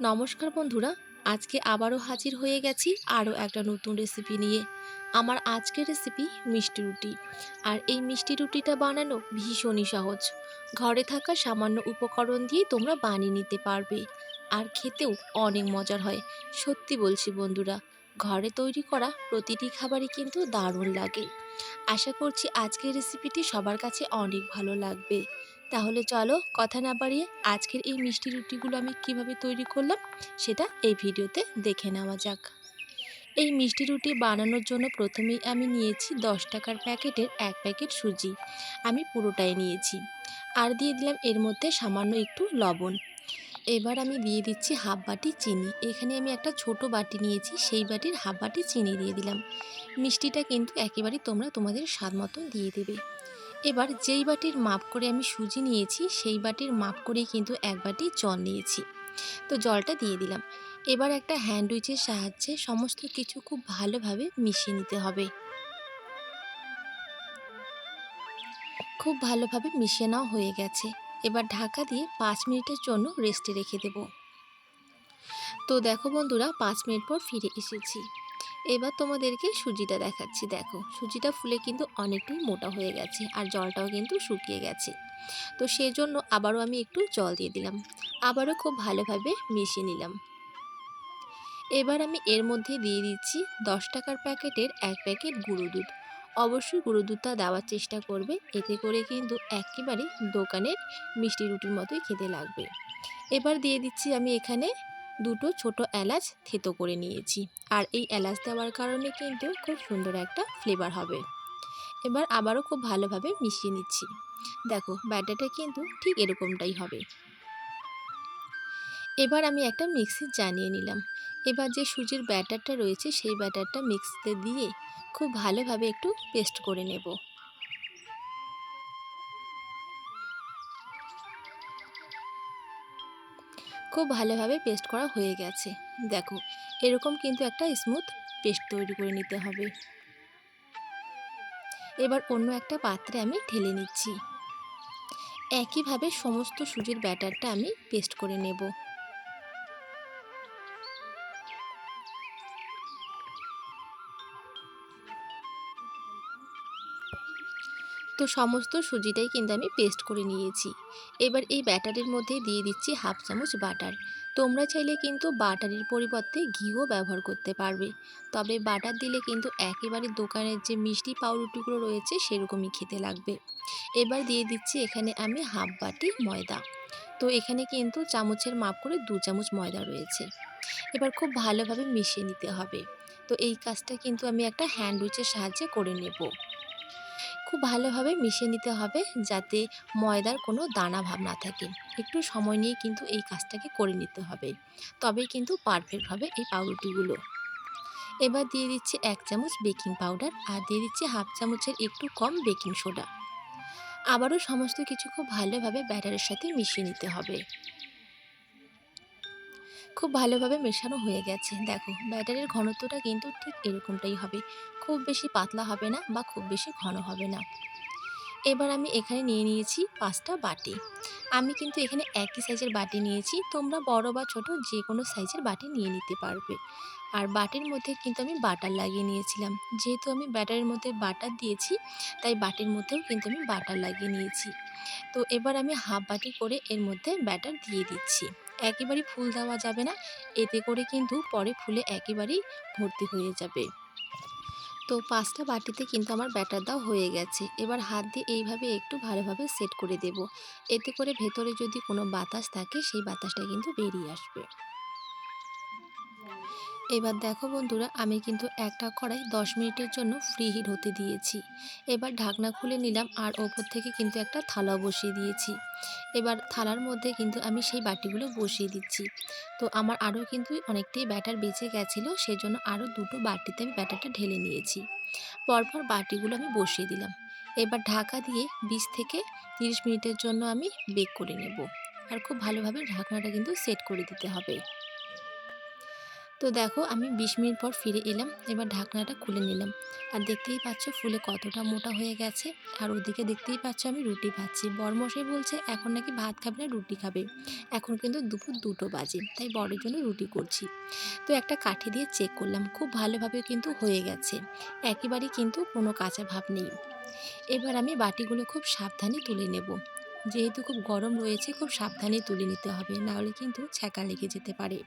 নমস্কার বন্ধুরা, আজকে আবারও হাজির হয়ে গেছি আরও একটা নতুন রেসিপি নিয়ে। আমার আজকের রেসিপি মিষ্টি রুটি। আর এই মিষ্টি রুটিটা বানানো ভীষণই সহজ। ঘরে থাকা সামান্য উপকরণ দিয়ে তোমরা বানিয়ে নিতে পারবে। আর খেতেও অনেক মজার হয়, সত্যি বলছি বন্ধুরা। ঘরে তৈরি করা প্রতিটি খাবারই কিন্তু দারুণ লাগে। আশা করছি আজকের রেসিপিটি সবার কাছে অনেক ভালো লাগবে। তাহলে চলো কথা না বাড়িয়ে আজকের এই মিষ্টি রুটিগুলো আমি কীভাবে তৈরি করলাম সেটা এই ভিডিওতে দেখে নেওয়া যাক। এই মিষ্টি রুটি বানানোর জন্য প্রথমেই আমি নিয়েছি দশ টাকার প্যাকেটের এক প্যাকেট সুজি। আমি পুরোটাই নিয়েছি। আর দিয়ে দিলাম এর মধ্যে সামান্য একটু লবণ। এবার আমি দিয়ে দিচ্ছি হাফ বাটি চিনি। এখানে আমি একটা ছোট বাটি নিয়েছি, সেই বাটির হাফ বাটি চিনি দিয়ে দিলাম। মিষ্টিটা কিন্তু একেবারেই তোমরা তোমাদের স্বাদ মতো দিয়ে দেবে। এবার যেই বাটির মাপ করে আমি সুজি নিয়েছি, সেই বাটির মাপ করেই কিন্তু এক বাটি জল নিয়েছি। তো জলটা দিয়ে দিলাম। এবার একটা হ্যান্ড উইচের সাহায্যে সমস্ত কিছু খুব ভালোভাবে মিশিয়ে নিতে হবে। খুব ভালোভাবে মিশিয়ে নেওয়া হয়ে গেছে। এবার ঢাকা দিয়ে পাঁচ মিনিটের জন্য রেস্টে রেখে দেব। তো দেখো বন্ধুরা, পাঁচ মিনিট পর ফিরে এসেছি। এবার তোমাদেরকে সুজিটা দেখাচ্ছি। দেখো, সুজিটা ফুলে কিন্তু অনেকটাই মোটা হয়ে গেছে আর জলটাও কিন্তু শুকিয়ে গেছে। তো সেজন্য আবারও আমি একটু জল দিয়ে দিলাম। আবারও খুব ভালোভাবে মিশিয়ে নিলাম। এবার আমি এর মধ্যে দিয়ে দিচ্ছি দশ টাকার প্যাকেটের এক প্যাকেট গুঁড়ো দুধ। অবশ্যই গুঁড়ো দুধটা দেওয়ার চেষ্টা করবে, এতে করে কিন্তু একেবারে দোকানের মিষ্টি রুটির মতোই খেতে লাগবে। এবার দিয়ে দিচ্ছি আমি এখানে দুটো ছোট এলাচ থেতো করে নিয়েছি। আর এই এলাচ দেওয়ার কারণে কিন্তু খুব সুন্দর একটা ফ্লেভার হবে। এবার আবারও খুব ভালোভাবে মিশিয়ে নিচ্ছি। দেখো, ব্যাটারটা কিন্তু ঠিক এরকমটাই হবে। এবার আমি একটা মিক্সি জানিয়ে নিলাম। এবার যে সুজির ব্যাটারটা রয়েছে, সেই ব্যাটারটা মিক্সিতে দিয়ে খুব ভালোভাবে একটু পেস্ট করে নেব। খুব ভালোভাবে পেস্ট করা হয়ে গেছে। দেখো, এরকম কিন্তু একটা স্মুথ পেস্ট তৈরি করে নিতে হবে। এবার অন্য একটা পাত্রে আমি ঢেলে নিচ্ছি। একইভাবে সমস্ত সুজির ব্যাটারটা আমি পেস্ট করে নেব। তো সমস্ত সুজিটাই কিন্তু আমি পেস্ট করে নিয়েছি। এবার এই ব্যাটারের মধ্যে দিয়ে দিচ্ছি হাফ চামচ বাটার। তোমরা চাইলে কিন্তু বাটারের পরিবর্তে ঘিও ব্যবহার করতে পারবে। তবে বাটার দিলে কিন্তু একেবারে দোকানের যে মিষ্টি পাউরুটিগুলো রয়েছে সেরকমই খেতে লাগবে। এবার দিয়ে দিচ্ছি এখানে আমি হাফ বাটি ময়দা। তো এখানে কিন্তু চামচের মাপ করে দু চামচ ময়দা রয়েছে। এবার খুব ভালোভাবে মিশিয়ে নিতে হবে। তো এই কাজটা কিন্তু আমি একটা হ্যান্ড উইচের সাহায্যে করে নেব। খুব ভালোভাবে মিশিয়ে নিতে হবে যাতে ময়দার কোনো দানা ভাব না থাকে। একটু সময় নিয়ে কিন্তু এই কাজটাকে করে নিতে হবে। তবেই কিন্তু পারফেক্ট হবে এই পাউরুটিগুলো। এবার দিয়ে দিচ্ছি এক চামচ বেকিং পাউডার আর দিয়ে দিচ্ছি হাফ চামচের একটু কম বেকিং সোডা আবারও সমস্ত কিছু খুব ভালোভাবে ব্যাটারের সাথে মিশিয়ে নিতে হবে। খুব ভালোভাবে মেশানো হয়ে গেছে। দেখো, ব্যাটারের ঘনত্বটা কিন্তু ঠিক এরকমটাই হবে। খুব বেশি পাতলা হবে না বা খুব বেশি ঘন হবে না। এবার আমি এখানে নিয়ে নিয়েছি পাঁচটা বাটি। আমি কিন্তু এখানে একই সাইজের বাটি নিয়েছি। তোমরা বড় বা ছোট যে কোনো সাইজের বাটি নিয়ে নিতে পারবে। আর বাটির মধ্যে কিন্তু আমি বাটার লাগিয়ে নিয়েছিলাম। যেহেতু আমি ব্যাটারের মধ্যে বাটার দিয়েছি, তাই বাটির মধ্যেও কিন্তু আমি বাটার লাগিয়ে নিয়েছি। তো এবার আমি হাফ বাটি করে এর মধ্যে ব্যাটার দিয়ে দিচ্ছি। একেবারেই ফুল দেওয়া যাবে না। এতে করে কিন্তু পরে ফুলে একেবারেই ভর্তি হয়ে যাবে। তো পাঁচটা বাটিতে কিন্তু আমার ব্যাটার দাও হয়ে গেছে। এবার হাত দিয়ে এইভাবে একটু ভালোভাবে সেট করে দেব। এতে করে ভেতরে যদি কোনো বাতাস থাকে, সেই বাতাসটা কিন্তু বেরিয়ে আসবে। এবার দেখো বন্ধুরা, আমি কিন্তু একটা কড়াই দশ মিনিটের জন্য ফ্রি হিট হতে দিয়েছি। এবার ঢাকনা খুলে নিলাম আর ওপর থেকে কিন্তু একটা থালা বসিয়ে দিয়েছি। এবার থালার মধ্যে কিন্তু আমি সেই বাটিগুলো বসিয়ে দিচ্ছি। তো আমার আরও কিন্তু অনেকটাই ব্যাটার বেঁচে গেছিল, সেজন্য আরও দুটো বাটিতে আমি ব্যাটারটা ঢেলে নিয়েছি। পরপর বাটিগুলো আমি বসিয়ে দিলাম। এবার ঢাকা দিয়ে বিশ থেকে তিরিশ মিনিটের জন্য আমি বেক করে নেব। আর খুব ভালোভাবে ঢাকনাটা কিন্তু সেট করে দিতে হবে। তো দেখো আমি ২০ মিনিট পর ফিরে এলাম। এবার ঢাকনাটা খুলে নিলাম। আর দেখতেই পাচ্ছ ফুলে কতটা মোটা হয়ে গেছে। আর ওদিকে দেখতেই পাচ্ছ আমি রুটি ভাজছি। বরমশাই বলছে, এখন নাকি ভাত খাবে না, রুটি খাবে। এখন কিন্তু দুপুর দুটো বাজে। তাই বরের জন্য রুটি করছি। তো একটা কাঠি দিয়ে চেক করলাম। খুব ভালোভাবে কিন্তু হয়ে গেছে। একেবারেই কিন্তু কোনো কাঁচা ভাব নেই। এবার আমি বাটিগুলো খুব সাবধানে তুলে নেব। যেহেতু খুব গরম রয়েছে, খুব সাবধানে তুলে নিতে হবে। নাহলে কিন্তু ছ্যাঁকা লেগে যেতে পারে।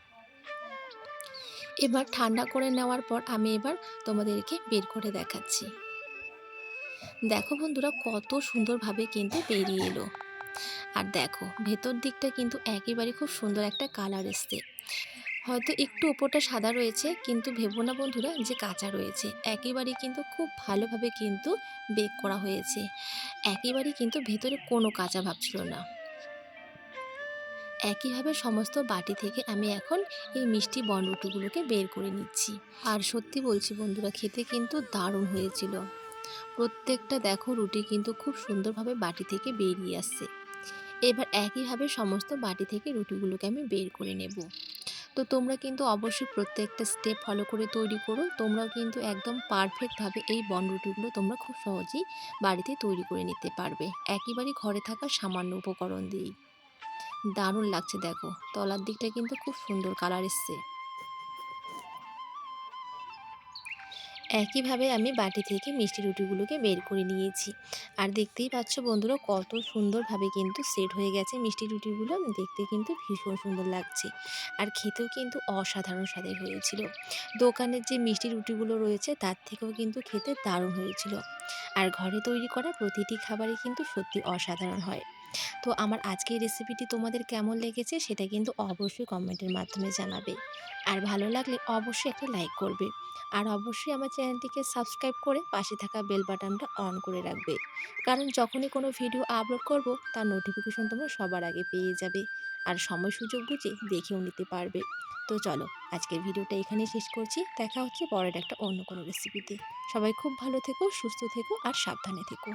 এবার ঠান্ডা করে নেওয়ার পর আমি এবার তোমাদেরকে বের করে দেখাচ্ছি। দেখো বন্ধুরা, কত সুন্দরভাবে কিন্তু বেরিয়ে এলো। আর দেখো, ভেতর দিকটা কিন্তু একেবারে খুব সুন্দর একটা কালার এসছে। হয়তো একটু ওপরটা সাদা রয়েছে, কিন্তু ভেবো না বন্ধুরা যে কাঁচা রয়েছে। একেবারেই কিন্তু খুব ভালোভাবে কিন্তু বেক করা হয়েছে। একেবারে কিন্তু ভেতরে কোনো কাঁচা ভাব ছিল না। একইভাবে সমস্ত বাটি থেকে আমি এখন এই মিষ্টি বনরুটিগুলোকে বের করে নিচ্ছি। আর সত্যি বলছি বন্ধুরা, খেতে কিন্তু দারুণ হয়েছিল। প্রত্যেকটা দেখো রুটি কিন্তু খুব সুন্দরভাবে বাটি থেকে বেরিয়ে আসছে। এবার একইভাবে সমস্ত বাটি থেকে রুটিগুলোকে আমি বের করে নেব। তো তোমরা কিন্তু অবশ্যই প্রত্যেকটা স্টেপ ফলো করে তৈরি করো। তোমরাও কিন্তু একদম পারফেক্টভাবে এই বনরুটিগুলো তোমরা খুব সহজেই বাড়িতে তৈরি করে নিতে পারবে। একেবারেই ঘরে থাকা সামান্য উপকরণ দিয়েই। দারুণ লাগছে দেখো। তলার দিকটা কিন্তু খুব সুন্দর কালার এসছে। একইভাবে আমি বাটি থেকে মিষ্টি রুটিগুলোকে বের করে নিয়েছি। আর দেখতেই পাচ্ছ বন্ধুরা, কত সুন্দরভাবে কিন্তু সেট হয়ে গেছে মিষ্টি রুটিগুলো। দেখতে কিন্তু ভীষণ সুন্দর লাগছে। আর খেতেও কিন্তু অসাধারণ স্বাদের হয়েছিল। দোকানের যে মিষ্টি রুটিগুলো রয়েছে, তার থেকেও কিন্তু খেতে দারুণ হয়েছিল। আর ঘরে তৈরি করা প্রতিটি খাবারই কিন্তু সত্যি অসাধারণ হয়। তো আমার আজকের রেসিপিটি তোমাদের কেমন লেগেছে সেটা কিন্তু অবশ্যই কমেন্টের মাধ্যমে জানাবে। আর ভালো লাগলে অবশ্যই একটা লাইক করবে। আর অবশ্যই আমার চ্যানেলটিকে সাবস্ক্রাইব করে পাশে থাকা বেল বাটনটা অন করে রাখবে। কারণ যখনই কোনো ভিডিও আপলোড করব তার নোটিফিকেশন তোমরা সবার আগে পেয়ে যাবে। আর সময় সুযোগ বুঝে দেখেও নিতে পারবে। তো চলো আজকের ভিডিওটা এখানেই শেষ করছি। দেখা হচ্ছে পরের একটা অন্য কোনো রেসিপিতে। সবাই খুব ভালো থেকো, সুস্থ থেকো আর সাবধানে থেকো।